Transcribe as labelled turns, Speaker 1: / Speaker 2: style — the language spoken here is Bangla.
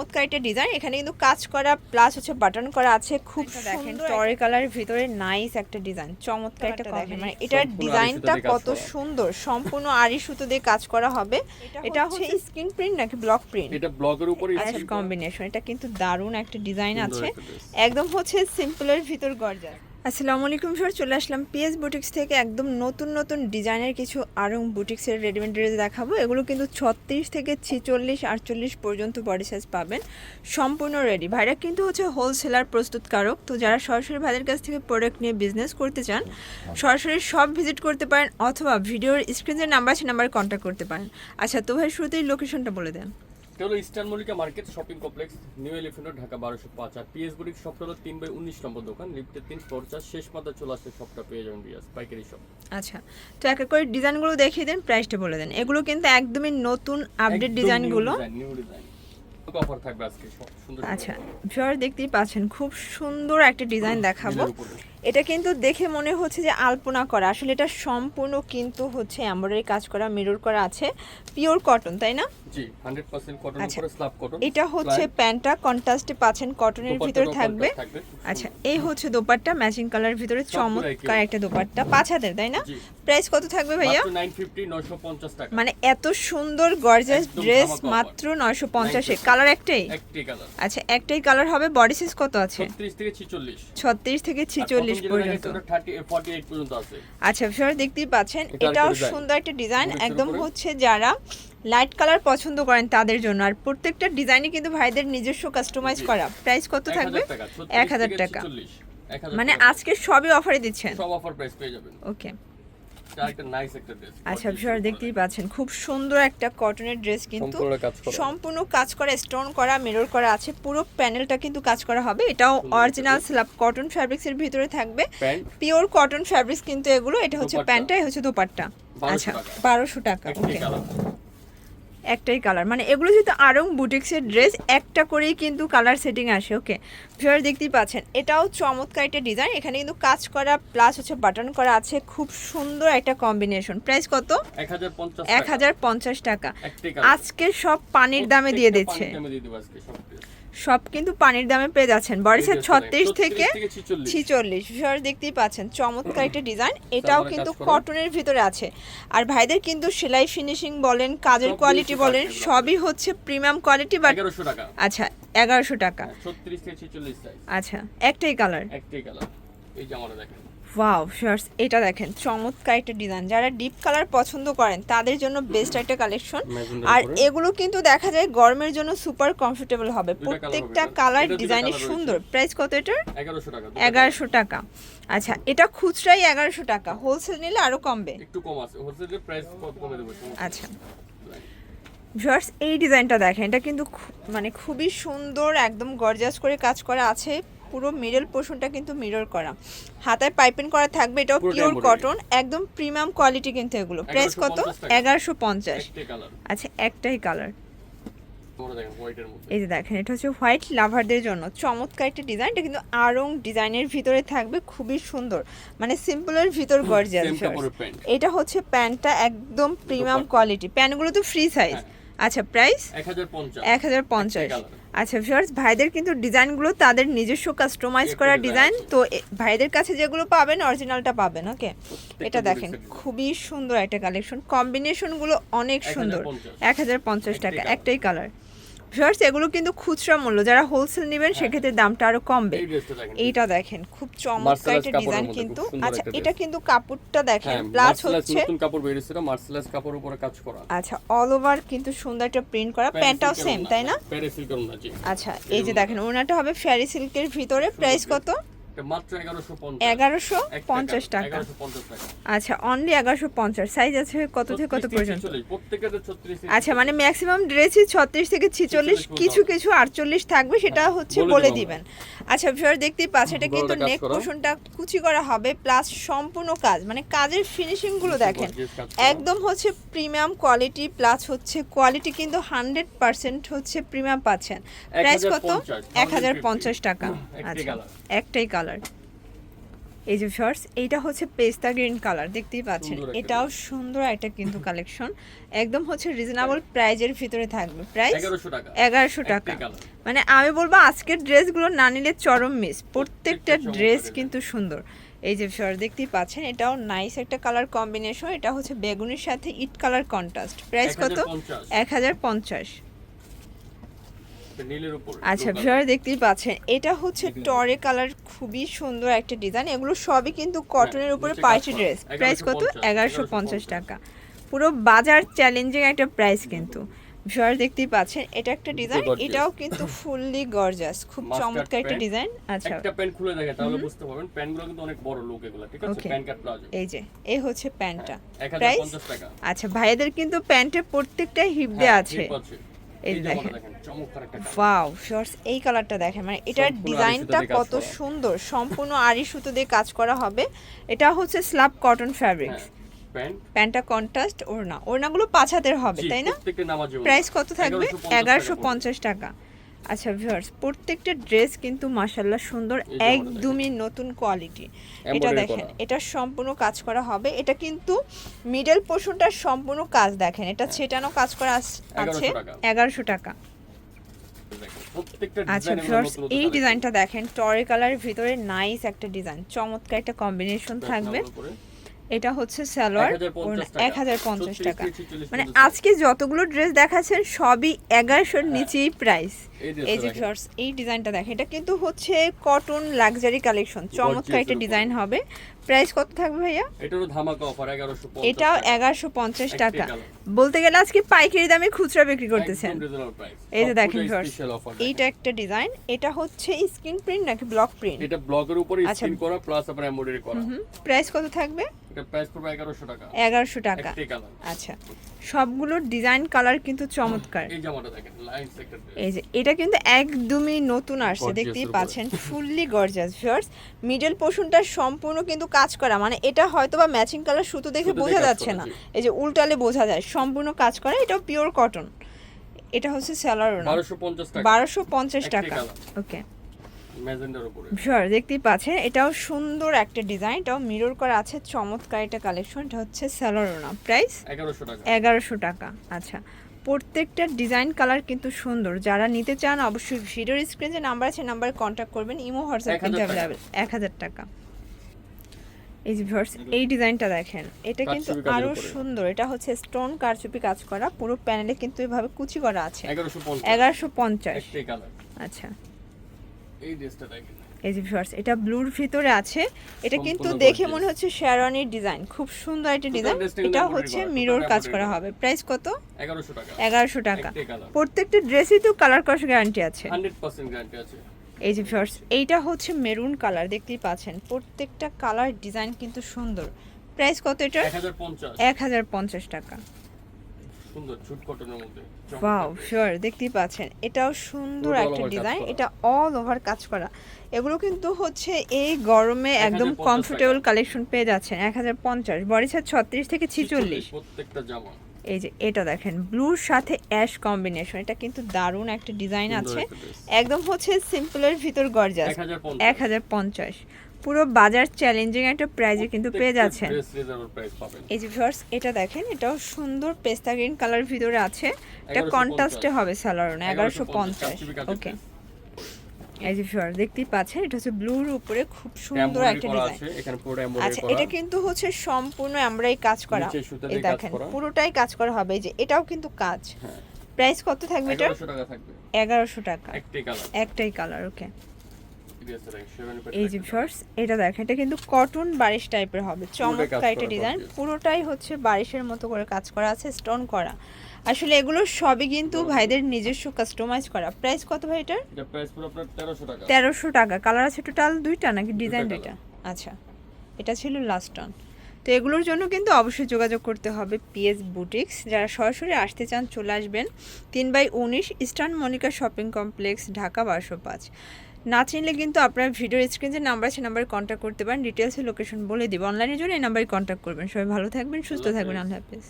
Speaker 1: চমৎকার একটা ডিজাইন এখানে কিন্তু কাজ করা প্লাস হচ্ছে বাটন করা আছে। খুব দেখেন টরে কালার ভিতরে নাইস একটা ডিজাইন চমৎকার একটা দেখেন। মানে এটার ডিজাইনটা কত সুন্দর। সম্পূর্ণ আরি সুতো দিয়ে কাজ করা হবে। এটা হচ্ছে স্ক্রিন প্রিন্ট নাকি ব্লক প্রিন্ট
Speaker 2: এটা ব্লকের উপরে
Speaker 1: কম্বিনেশন এটা কিন্তু দারুণ একটা ডিজাইন আছে। একদম হচ্ছে সিম্পলের ভিতর গর্জার আসসালামু আলাইকুম স্যার চলে আসলাম পিএস বুটিক্স থেকে একদম নতুন নতুন ডিজাইনের কিছু আরং বুটিক্সের রেডিমেড ড্রেস দেখাবো। এগুলো কিন্তু ছত্রিশ থেকে ছিচল্লিশ, আটচল্লিশ পর্যন্ত বডি সাইজ পাবেন। সম্পূর্ণ রেডি ভাইরা কিন্তু হচ্ছে হোলসেলার প্রস্তুতকারক। তো যারা সরাসরি ভাইদের কাছ থেকে প্রোডাক্ট নিয়ে বিজনেস করতে চান, সরাসরি সব ভিজিট করতে পারেন অথবা ভিডিওর স্ক্রিনের নাম্বার আছে নাম্বারে কন্ট্যাক্ট করতে পারেন। আচ্ছা তো ভাই, শুরুতেই লোকেশনটা বলে দেন।
Speaker 2: এটা হলো Eastern Mallika market shopping complex New Elephant Dhaka বারোশো পাঁচ। আর পিএস বুটিক শপটা হলো তিন বাই উনিশ নম্বর দোকান লিফটের তিন শেষ মাথা চলে শপটা পেয়ে যাবেন রিয়াজ পাইকারি শপ
Speaker 1: আচ্ছা তো এক এক করে ডিজাইনগুলো দেখিয়ে দেন প্রাইসটা বলে দেন। এগুলো কিন্তু একদমই নতুন আপডেট ডিজাইনগুলো।
Speaker 2: নিউ ডিজাইন অফার থাকবে আজকে সুন্দর
Speaker 1: আচ্ছা ভিউয়ার দেখতেই পাচ্ছেন খুব সুন্দর একটা ডিজাইন দেখাবো। এটা কিন্তু দেখে মনে হচ্ছে যে আলপনা করা। আসলে এটা সম্পূর্ণ কিন্তু হচ্ছে এমব্রয়ডারি কাজ করা মিরর করা আছে। পিওর কটন তাই না?
Speaker 2: জি 100% কটন স্ল্যাব কটন
Speaker 1: এটা হচ্ছে প্যান্টটা কন্ট্রাস্টে পাচ্ছেন কটনের ভিতরে থাকবে। আচ্ছা এই হচ্ছে দোপাট্টা ম্যাচিং কালার ভিতরে চমৎকার একটা দোপাট্টা। পাঁচ হাতের তাই না? প্রাইস কত থাকবে ভাইয়া?
Speaker 2: 950 950 টাকা।
Speaker 1: মানে এত সুন্দর
Speaker 2: গর্জিয়াস
Speaker 1: ড্রেস মাত্র 950 এ কালার একটাই?
Speaker 2: একটাই কালার
Speaker 1: আচ্ছা একটাই কালার হবে বডি সাইজ কত আছে?
Speaker 2: 36 থেকে 46
Speaker 1: 36 থেকে
Speaker 2: 46 চল্লিশ পর্যন্ত
Speaker 1: আচ্ছা ভিউয়ার দেখতেই পাচ্ছেন এটাও সুন্দর একটা ডিজাইন একদম হচ্ছে যারা লাইট কালার পছন্দ করেন তাদের জন্য। আর প্রত্যেকটা ডিজাইনে কিন্তু ভাইদের নিজস্ব কাস্টমাইজ করা। প্রাইস কত থাকবে? এক হাজার টাকা। মানে আজকে সবই অফারে দিচ্ছেন।
Speaker 2: সব অফার প্রাইস পেয়ে যাবেন।
Speaker 1: ওকে আচ্ছা ভিউয়ার দেখতেই পাচ্ছেন খুব সুন্দর একটা কটনের ড্রেস কিন্তু
Speaker 2: সম্পূর্ণ কাজ করা।
Speaker 1: স্টোন করা মিরর করা আছে পুরো প্যানেলটা কিন্তু কাজ করা হবে। এটাও অরিজিনাল স্ল্যাব কটন ফ্যাব্রিক্সের ভিতরে থাকবে। পিওর কটন ফ্যাব্রিক্স কিন্তু এগুলো এটা হচ্ছে। প্যান্টটা হচ্ছে দোপাট্টা। আচ্ছা বারোশো টাকা ওকে একটাই কালার মানে এগুলো যেহেতু আরং বুটিক্সের ড্রেস একটা করেই কিন্তু কালার সেটিং আসে ওকে ভিউয়ার দেখতেই পাচ্ছেন এটাও চমৎকার একটা ডিজাইন এখানে কিন্তু কাজ করা প্লাস হচ্ছে বাটন করা আছে। খুব সুন্দর একটা কম্বিনেশন প্রাইস কত? এক হাজার পঞ্চাশ টাকা। আজকে সব পানির দামে দিয়ে দিচ্ছে।
Speaker 2: সব
Speaker 1: কিন্তু পানির দামে পেয়ে যাচ্ছেন।
Speaker 2: dress টা
Speaker 1: ছত্রিশ থেকে ছিচল্লিশ। ভিউয়ার দেখতেই পাচ্ছেন চমৎকার একটা ডিজাইন এটাও কিন্তু কটনের ভিতরে আছে। আর ভাইদের কিন্তু সেলাই ফিনিশিং বলেন কাজের কোয়ালিটি বলেন সবই হচ্ছে প্রিমিয়াম কোয়ালিটি বাট আচ্ছা এগারোশো টাকা।
Speaker 2: হ্যাঁ, 36 থেকে 46
Speaker 1: আচ্ছা একটাই কালার
Speaker 2: একটি কালার এই জামাটা দেখেন।
Speaker 1: ওয়াও শার্টস এটা দেখেন চমৎকার একটা ডিজাইন যারা ডিপ কালার পছন্দ করেন তাদের জন্য বেস্ট একটা কালেকশন আর এগুলো কিন্তু দেখা যায় গরমের জন্য সুপার কমফোর্টেবল হবে। প্রত্যেকটা কালার
Speaker 2: colour
Speaker 1: সুন্দর। প্রাইস কত এটার? এগারোশো টাকা আচ্ছা এটা খুচরাই এগারোশো টাকা। হোলসেল নিলে আরও কমবে।
Speaker 2: একটু কম আছে। হোলসেলের প্রাইস কমে দেবো
Speaker 1: আচ্ছা। ভিউয়ার্স এই ডিজাইনটা দেখেন এটা কিন্তু মানে খুবই সুন্দর একদম গর্জাস করে কাজ করা আছে। পুরো মিডল পোর্শনটা কিন্তু মিরর করা। হাতায় পাইপিং করা থাকবে এটাও পিওর কটন একদম প্রিমিয়াম কোয়ালিটি কিন্তু এগুলো। প্রাইস কত?
Speaker 2: 1150
Speaker 1: এগারোশো পঞ্চাশ। আচ্ছা একটাই কালার এই যে দেখেন এটা হচ্ছে হোয়াইট লাভারদের জন্য। চমৎকার একটা ডিজাইন এটা কিন্তু আরং ডিজাইনের ভিতরে থাকবে খুবই সুন্দর। মানে সিম্পলের ভিতর গর্জিয়াস এটা হচ্ছে প্যান্টটা একদম প্রিমিয়াম কোয়ালিটি প্যান্টগুলো তো ফ্রি সাইজ
Speaker 2: হ্যাঁ।
Speaker 1: আচ্ছা প্রাইস
Speaker 2: 1050
Speaker 1: এক হাজার পঞ্চাশ। আচ্ছা ভিউয়ার্স ভাইদের কিন্তু ডিজাইনগুলো তাদের নিজস্ব কাস্টমাইজ করা ডিজাইন। তো ভাইদের কাছে যেগুলো পাবেন অরিজিনালটা পাবেন ওকে এটা দেখেন খুবই সুন্দর একটা কালেকশন কম্বিনেশনগুলো অনেক সুন্দর। এক হাজার পঞ্চাশ টাকা একটাই কালার ভিউয়ার্স এগুলো কিন্তু খুচরা মূল্য। যারা হোলসেল নেবেন সেক্ষেত্রে দামটা আরও কমবে। এইটা দেখেন খুব চমৎকার একটা ডিজাইন কিন্তু। আচ্ছা এটা কিন্তু কাপড়টা দেখেন
Speaker 2: হ্যাঁ
Speaker 1: প্লাস হচ্ছে
Speaker 2: নতুন কাপড় বের হয়েছে মার্সেলাস কাপড় উপরে কাজ করা।
Speaker 1: আচ্ছা অল ওভার কিন্তু সুন্দর একটা প্রিন্ট করা প্যান্টটাও সেম তাই না?
Speaker 2: প্যারিস সিল্কের
Speaker 1: আচ্ছা এই যে দেখেন ওনাটা হবে ফ্যারি সিল্কের ভিতরে। প্রাইস কত?
Speaker 2: মাত্র 1150
Speaker 1: টাকা
Speaker 2: 1150 টাকা।
Speaker 1: আচ্ছা অনলি এগারোশো পঞ্চাশ। সাইজ আছে কত থেকে কত
Speaker 2: 36
Speaker 1: পর্যন্ত?
Speaker 2: 46, 36
Speaker 1: আচ্ছা মানে ম্যাক্সিমাম ড্রেসই থেকে ছিচল্লিশ
Speaker 2: 46
Speaker 1: কিছু কিছু আটচল্লিশ থাকবে সেটা
Speaker 2: হ্যাঁ,
Speaker 1: হচ্ছে
Speaker 2: বলে
Speaker 1: দিবেন। আচ্ছা ভিউয়ার দেখতেই পাচ্ছেন এটা কিন্তু নেক। কুচি করা হবে প্লাস সম্পূর্ণ কাজ মানে কাজের ফিনিশিংগুলো দেখেন। একদম হচ্ছে প্রিমিয়াম কোয়ালিটি প্লাস হচ্ছে কোয়ালিটি কিন্তু হান্ড্রেড পার্সেন্ট হচ্ছে প্রিমিয়াম পাচ্ছেন। প্রাইস কত?
Speaker 2: 1050,
Speaker 1: এক হাজার পঞ্চাশ টাকা। আচ্ছা একটাই কালার এই যে শর্টস এইটা হচ্ছে পেস্তা গ্রিন কালার দেখতেই পাচ্ছেন। এটাও সুন্দর একটা কিন্তু কালেকশন একদম হচ্ছে রিজনেবল প্রাইজের ভিতরে থাকবে। প্রাইস
Speaker 2: এগারোশো টাকা।
Speaker 1: মানে আমি বলব আজকের ড্রেসগুলো না নিলে চরম মিস প্রত্যেকটা ড্রেস কিন্তু সুন্দর। এই যে শর দেখতেই পাচ্ছেন এটাও নাইস একটা কালার কম্বিনেশন এটা হচ্ছে বেগুনের সাথে ইট কালার কন্ট্রাস্ট প্রাইস কত?
Speaker 2: 1050
Speaker 1: এক হাজার পঞ্চাশ। আচ্ছা ভিউয়ার দেখতেই পাচ্ছেন। এটা হচ্ছে টরে কালার খুবই সুন্দর একটা ডিজাইন। এগুলো সবই কিন্তু কটনের উপরে
Speaker 2: নিচে
Speaker 1: পার্টি ড্রেস প্রাইস কত? এগারোশো পঞ্চাশ টাকা। পুরো বাজার চ্যালেঞ্জিং একটা প্রাইস কিন্তু। ভিউয়ার দেখতেই পাচ্ছেন এটা একটা ডিজাইন এটাও কিন্তু ফুললি গর্জাস খুব চমৎকার একটা ডিজাইন আচ্ছা।
Speaker 2: একটা প্যান্ট খুলে দেখে তাহলে বুঝতে পারবেন প্যান্টগুলো কিন্তু অনেক বড় লুক এগুলো ঠিক আছে? Pant cut palazzo.
Speaker 1: এই যে এই হচ্ছে প্যান্টটা প্রাইস আচ্ছা ভাইয়াদের কিন্তু প্যান্টে প্রত্যেকটা হিপ
Speaker 2: হ্যাঁ,
Speaker 1: আছে।
Speaker 2: hip আছে।
Speaker 1: এই দেখেন। ওয়াও শর্টস এই কালারটা দেখেন। মানে এটার ডিজাইনটা কত সুন্দর। সম্পূর্ণ আড়ি সুতো দিয়ে কাজ করা হবে। এটা হচ্ছে স্ল্যাব কটন ফ্যাব্রিক্স প্যান্টটা কন্ট্রাস্ট ওড়না। ওড়নাগুলো পাঁচ হাতের হবে তাই না? প্রাইস কত থাকবে? এগারোশো পঞ্চাশ টাকা। আচ্ছা ভিউয়ার্স প্রত্যেকটা ড্রেস কিন্তু মাশাল্লাহ সুন্দর একদমই নতুন কোয়ালিটি এটা দেখেন এটা সম্পূর্ণ কাজ করা হবে। এটা কিন্তু মিডল পোর্শনটা সম্পূর্ণ কাজ দেখেন। এটা ছেটানো কাজ করা আছে।
Speaker 2: 1100 টাকা।
Speaker 1: এগারোশো টাকা। আচ্ছা ভিউয়ার্স এই ডিজাইনটা দেখেন টরে কালারের ভিতরে নাইস একটা ডিজাইন চমৎকার একটা কম্বিনেশন থাকবে। এটা হচ্ছে সালোয়ার এক হাজার পঞ্চাশ টাকা। মানে আজকে যতগুলো ড্রেস দেখাচ্ছেন সবই এগারোশোর নিচেই প্রাইস
Speaker 2: এই
Speaker 1: যে। শর্টস এই ডিজাইনটা দেখে এটা কিন্তু হচ্ছে কটন লাক্সারি কালেকশন চমৎকার একটা ডিজাইন হবে। প্রাইস কত থাকবে ভাইয়া?
Speaker 2: এটারও ধামাকা অফার এগারোশো
Speaker 1: এটাও এগারোশো পঞ্চাশ
Speaker 2: একটাই
Speaker 1: টাকা। বলতে গেলে আজকে পাইকারি দামে খুচরা বিক্রি করতেছেন। এই যে দেখেন এইটা একটা ডিজাইন এটা হচ্ছে স্ক্রিন প্রিন্ট নাকি ব্লক প্রিন্ট
Speaker 2: এটা ব্লগের উপরে
Speaker 1: আচ্ছা।
Speaker 2: স্ক্রিন করা প্লাস আবার এমব্রয়ডারি করা।
Speaker 1: প্রাইস কত থাকবে?
Speaker 2: এটা প্রাইস পড়বে এগারোশো টাকা।
Speaker 1: এগারোশো টাকা। আচ্ছা। সবগুলো ডিজাইন কালার কিন্তু চমৎকার।
Speaker 2: এই জামাটা দেখেন একটা
Speaker 1: এই যে এটা কিন্তু একদমই নতুন আসছে দেখতেই পাচ্ছেন। ফুললি গর্জাস ভিউয়ার্স মিডল পোর্শনটা সম্পূর্ণ কিন্তু কাজ করা মানে এটা হয়তো বা ম্যাচিং কালার সুতো দেখে বোঝা যাচ্ছে না। এই যে উল্টালে বোঝা যায় সম্পূর্ণ কাজ করা এটাও পিওর কটন এটা হচ্ছে স্যালার
Speaker 2: বারোশো পঞ্চাশ টাকা।
Speaker 1: ওকে। ভিউয়ার দেখতেই পাচ্ছেন এটাও সুন্দর একটা ডিজাইন এটাও মিরর করা আছে চমৎকার একটা কালেকশন এটা হচ্ছে স্যালারোনা প্রাইস
Speaker 2: এগারোশো টাকা।
Speaker 1: আচ্ছা। প্রত্যেকটা ডিজাইন কালার কিন্তু সুন্দর। যারা নিতে চান অবশ্যই ভিডিওর স্ক্রিনে যে নাম্বার আছে নাম্বারে কন্ট্যাক্ট করবেন ইমো হোয়াটসঅ্যাপ
Speaker 2: 1000
Speaker 1: কিন্তু অ্যাভেলেবেল এক হাজার টাকা। এই যে ভিউয়ার্স এই ডিজাইনটা দেখেন এটা কিন্তু
Speaker 2: আরও
Speaker 1: সুন্দর এটা হচ্ছে স্টোন কারচুপি কাজ করা পুরো প্যানেলে কিন্তু এভাবে কুচি করা আছে।
Speaker 2: এগারোশো পঞ্চাশ।
Speaker 1: এগারোশো পঞ্চাশ।
Speaker 2: একটাই কালার
Speaker 1: আচ্ছা।
Speaker 2: এই ড্রেসটা দেখেন।
Speaker 1: এই যে ভিউয়ার্স এটা ব্লুর ভিতরে আছে এটা কিন্তু দেখে মনে হচ্ছে শেরওয়ানির ডিজাইন খুব সুন্দর একটা ডিজাইন এটা হচ্ছে মিরর কাজ করা। হবে। প্রাইস কত?
Speaker 2: এগারোশো টাকা।
Speaker 1: এগারোশো টাকা। প্রত্যেকটা ড্রেসই তো কালার করার গ্যারান্টি আছে।
Speaker 2: হান্ড্রেড পার্সেন্ট গ্যারান্টি আছে।
Speaker 1: এই যে ফার্স্ট এইটা হচ্ছে মেরুন কালার দেখতেই পাচ্ছেন। প্রত্যেকটা কালার ডিজাইন কিন্তু সুন্দর। প্রাইস কত এটা
Speaker 2: এক হাজার পঞ্চাশ।
Speaker 1: টাকা।
Speaker 2: সুন্দর কটনের মধ্যে।
Speaker 1: ওয়াও শিওর দেখতেই পাচ্ছেন। এটাও সুন্দর একটা ডিজাইন এটা অল ওভার কাজ করা। এগুলো কিন্তু হচ্ছে এই গরমে একদম কমফোর্টেবল কালেকশন পেয়ে যাচ্ছেন। এক হাজার পঞ্চাশ বডি সাইজ ছত্রিশ থেকে ছিচল্লিশ
Speaker 2: প্রত্যেকটা জামা।
Speaker 1: এই যে এটা দেখেন ব্লুর সাথে অ্যাশ কম্বিনেশন। এটা কিন্তু দারুণ একটা ডিজাইন আছে। একদম হচ্ছে সিম্পলের ভিতর গর্জাস।
Speaker 2: এক হাজার পঞ্চাশ।
Speaker 1: পুরো বাজার চ্যালেঞ্জিং একটা প্রাইজে কিন্তু পেয়ে যাচ্ছেন। এই যে ভিউয়ার্স এটা দেখেন এটাও সুন্দর পেস্তা গ্রিন কালার ভিতরে আছে। এটা
Speaker 2: 1150
Speaker 1: কন্ট্রাস্টে হবে সালোয়ার এগারোশো পঞ্চাশ। ওকে। এই যে ফিওর দেখতেই পাচ্ছেন এটা হচ্ছে ব্লুর উপরে খুব সুন্দর একটা ডিজাইন
Speaker 2: এখানে পুরো
Speaker 1: আচ্ছা এটা কিন্তু হচ্ছে সম্পূর্ণ আমরাই কাজ করা। এই দেখেন পুরোটাই কাজ করা হবে এই যে এটাও কিন্তু কাজ।
Speaker 2: হ্যাঁ,
Speaker 1: প্রাইস কত থাকবে এটা
Speaker 2: 1100 টাকা থাকবে।
Speaker 1: এগারোশো টাকা।
Speaker 2: একটাই কালার
Speaker 1: একটাই কালার ওকে এই যে শর্টস এটা দেখেন এটা কিন্তু কটন বারিশ টাইপের হবে চমৎকার একটা ডিজাইন পুরোটাই হচ্ছে বারিশের মতো করে কাজ করা আছে স্টোন করা। আসলে এগুলো সবই কিন্তু ভাইদের নিজস্ব কাস্টমাইজ করা। প্রাইস কত ভাই এটার?
Speaker 2: এটা প্রাইস পুরো আপনার 1300 টাকা।
Speaker 1: তেরোশো টাকা। কালার আছে টোটাল দুইটা নাকি ডিজাইন। দুইটা? আচ্ছা এটা ছিল লাস্ট টন তো এগুলোর জন্য কিন্তু অবশ্যই যোগাযোগ করতে হবে পিএস বুটিক্স যারা সরাসরি আসতে চান চলে আসবেন। তিন বাই উনিশ Eastern Monica shopping complex Dhaka বারোশো পাঁচ। না চিনলে কিন্তু আপনার ভিডিওর স্ক্রিন যে নাম্বার আছে নাম্বারে কন্ট্যাক্ট করতে পারেন। ডিটেলসে লোকেশন বলে দিব। অনলাইনের জন্য এই নাম্বারে কন্ট্যাক্ট করবেন। সবাই ভালো থাকবেন সুস্থ থাকবেন। আল্লাহ হাফেজ।